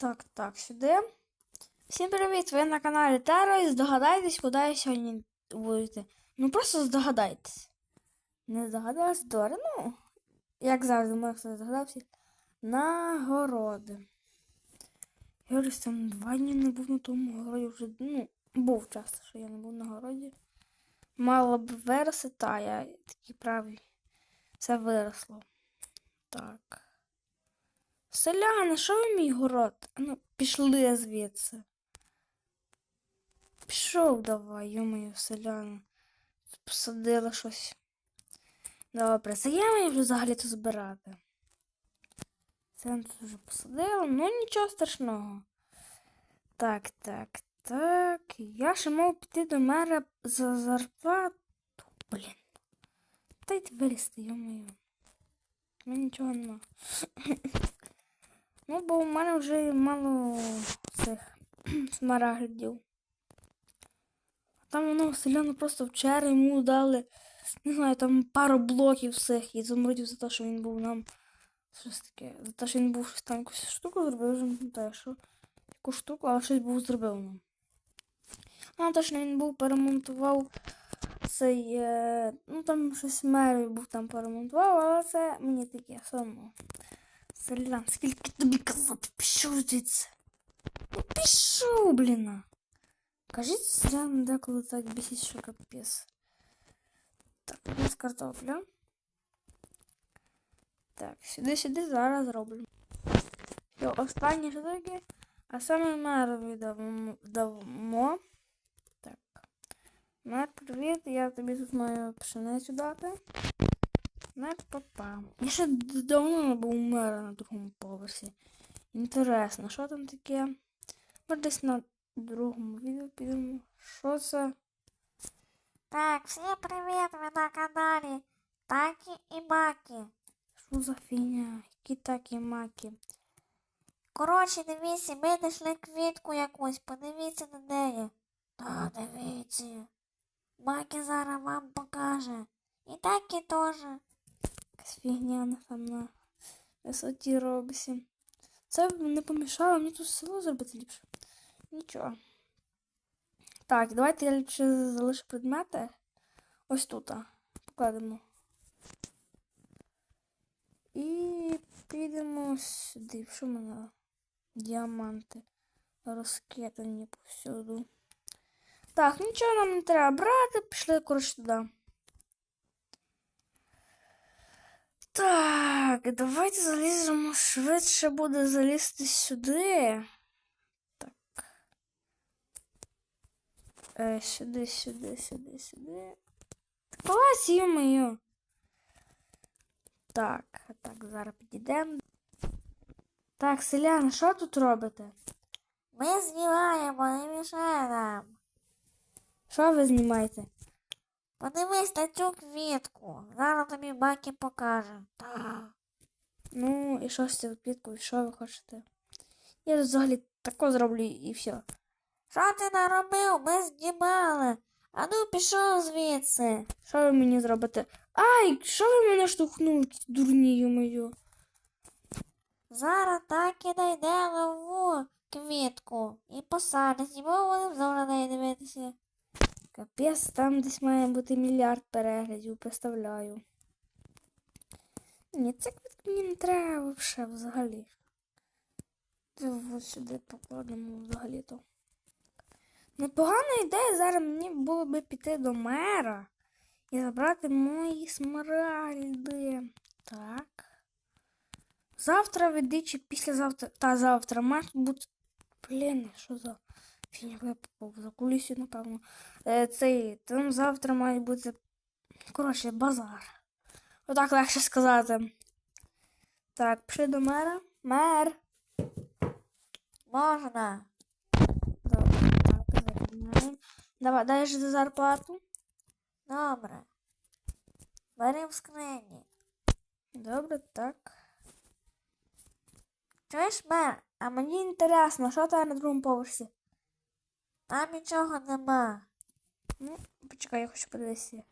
Так, так, сюди. Всім привіт! Ви на каналі Тера і здогадайтесь, куди я сьогодні будете. Ну просто здогадайтесь. Не здогадалась? Добре, ну, як завжди, може хто здогадався. Нагороди. Я ось там два дні не був на тому городі вже. Ну, був часто, що я не був на городі. Мало б виросли, та я такий правий. Все виросло. Так. Селяни, що ви мій город? Ну, пішли звідси. Пішов давай, йомою, селяни. Посадили щось. Добре, це я мені вже взагалі то збирати. Це вже посадили, ну нічого страшного. Так, так, так. Я ще мав піти до мера за зарплату. Блін. Дайте вилізти, йомою. У мене нічого нема. Ну, бо у мене вже мало цих смарагдів. Там воно селяно просто вчора йому дали, не знаю, там пару блоків всіх і замрудів за те, що він був нам щось таке. За те, що він був щось там якусь штуку зробив, вже не пам'ятаю, що яку штуку, але щось був зробив нам. А точно він був перемонтував цей, е, ну там щось мерою був там перемонтував, але це мені таке все одно. Селян, скільки тобі казати, пішов звідси. Ну пішов, блін. Кажіть, селян деколи так бісить, що капець. Так, у нас картопля. Так, сюди, сюди зараз зроблю. І останні штуки, а саме дамо. дамо. Так. Мер, привіт, я тобі тут маю пшеницю дати. Мер папа. Я ще давно не був мера на другому поверсі. Інтересно, що там таке? Може десь на другому відео підемо. Що це? Так, всім привіт, ви на каналі Такі і Макі. Що за фігня? Які такі маки? Коротше, дивіться, ми знайшли квітку якусь, подивіться на неї. Та дивіться. Макі зараз вам покаже. І такі теж. Фігня на там на висоті робиться. Це не помішало мені тут село зробити ліпше. Нічого. Так, давайте я ліпше залишу предмети. Ось тут. Покладемо. І підемо сюди. Що в мене? Діаманти розкидані повсюду. Так, нічого нам не треба брати, пішли коротше туди. Так, давайте заліземо швидше буде залізти сюди. Так. Е, сюди, сюди, сюди, сюди. Клас, ё-моё. Так, так, зараз підійдемо. Так, селяни, що тут робите? Ми знімаємо, не мішає нам. Що ви знімаєте? Подивись на цю квітку. Зараз тобі Макі покаже. Та. Ну, і що з цією квіткою, що ви хочете? Я взагалі тако зроблю і все. Що ти наробив? Ми знімали. А ну пішов звідси. Що ви мені зробите? Ай, що ви мене штовхнули, дурні, мою? Зараз так і знайде нову квітку і посадить, і будемо знову на неї дивитися. Капець, там десь має бути мільярд переглядів, представляю. Ні, це мені не треба взагалі, взагалі. Ось сюди покладемо взагалі-то. Непогана ідея зараз мені було би піти до мера і забрати мої смарагди. Так. Завтра веди чи післязавтра. Та завтра має бути. Блін, що за за кулісю, напевно. Е, цей, там завтра має бути. Коротше, базар. Отак легше сказати. Так, пішли до мера. Мер. Можна. Так, закидаємо. Давай, же за зарплату. Добре. Бери в скрині. Добре, так. Чуєш, мер? А мені інтересно, що там на другому поверсі? Там нічого нема. Ну, почекай, я хочу подивитися.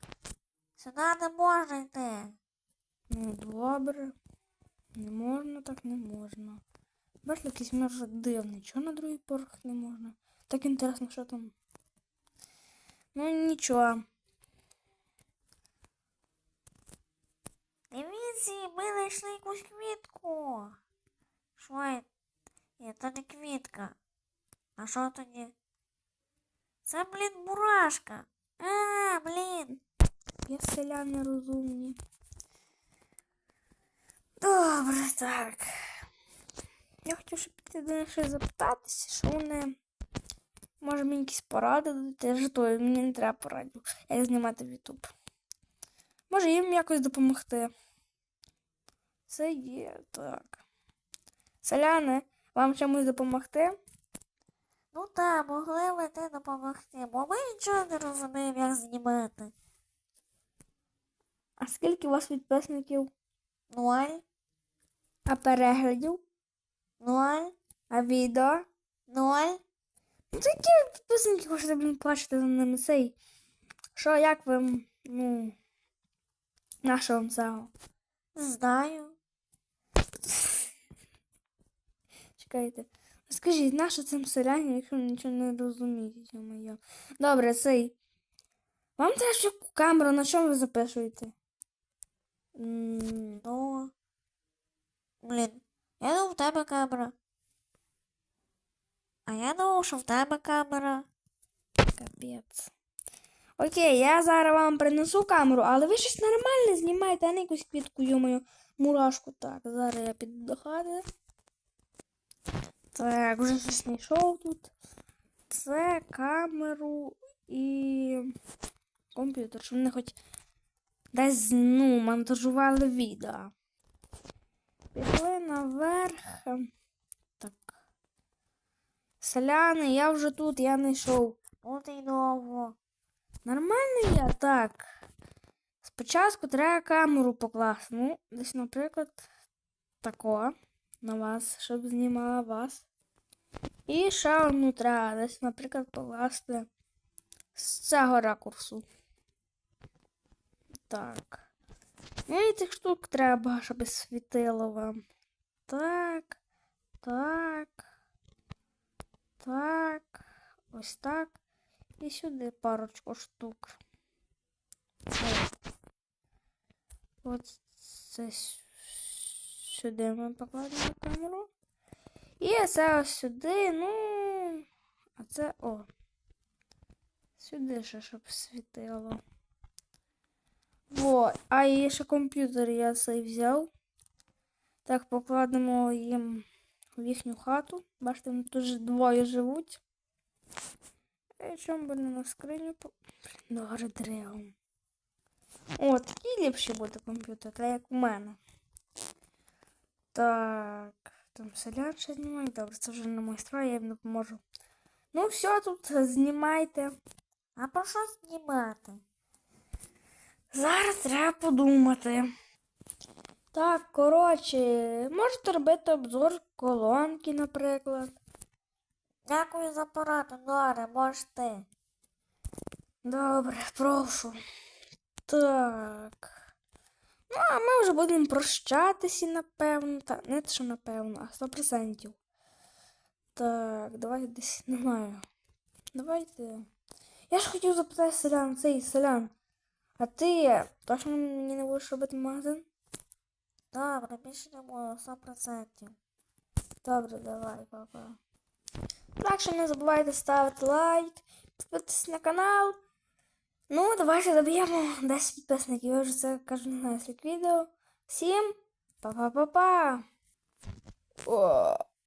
Сюди не можна йти. Ну, добре. Не можна, так не можна. Бачите, якийсь може дивний. Чого на другий поверх не можна? Так інтересно, що там. Ну нічого. Дивіться, ми знайшли якусь квітку. Що? то не квітка. А що тоді? Це, блін, мурашка. А, блін. Я селяни розумні. Добре, так. Я хотів ще піти до них щось запитатися, що вони. Може мені якісь поради я жартую, мені не треба порадів, як знімати в YouTube. Може їм якось допомогти. Це є так. Селяни, вам чомусь допомогти? Ну так, могли би ти допомогти, бо ми нічого не розуміємо, як знімати. А скільки у вас підписників? Ноль, А переглядів? ноль, А відео? ноль. Ну, які підписники хочете, блін, плачете за ними цей. Що, як ви, ну. На що вам цього? Знаю. Чекайте. Скажіть, на що цим селянам, якщо ви нічого не розумієте, моє. Добре, цей. Вам треба ще камеру, на чому ви записуєте? Ну. Блін, я думав, в тебе камера. А я думав, що в тебе камера. Капець. Окей, я зараз вам принесу камеру, але ви щось нормальне знімаєте, а не якусь квітку, йомою, мурашку. Так, зараз я піду до хати. Так, вже щось знайшов тут. Це камеру і комп'ютер, щоб вони хоч десь ну, монтажували відео. Пішли наверх. Так. Селяни, я вже тут, я не йшов. Ну ти й довго. Нормально я так. Спочатку треба камеру покласти. Ну, десь, наприклад, тако на вас, щоб знімала вас. І ще треба десь, наприклад, покласти з цього ракурсу. Так. Ну і цих штук треба, щоб світило вам. Так. Так. Так. Ось так. І сюди парочку штук. О. От це с- сюди ми покладемо камеру. І ось сюди, ну. А це о. Сюди ще, щоб світило. Во, а і ще комп'ютер я цей взяв. Так, покладемо їм в їхню хату. Бачите, вони тут двоє живуть. І чому би не на скриню древом. О, такий ліпший буде комп'ютер, та як у мене. Так, там селян ще знімає. Добре, це вже не майстра, я їм допоможу. Ну, все, тут знімайте. А про що знімати? Зараз треба подумати. Так, коротше, можете робити обзор колонки, наприклад. Дякую за пораду, Норе, можеш ти. Добре, прошу. Так. Ну, а ми вже будемо прощатися, напевно. Та, не те, що напевно, а 100%. Так, давайте десь не знаю. Давайте. Я ж хотів запитати селян, цей селян. А ти точно мені не будеш робити магазин? Добре, більше не буду, 100%. Добре, давай, папа. Так що не забувайте ставити лайк, підписатись на канал. Ну, давайте доб'ємо 10 підписників. Я вже це кажу на слід відео. Всім па-па-па-па!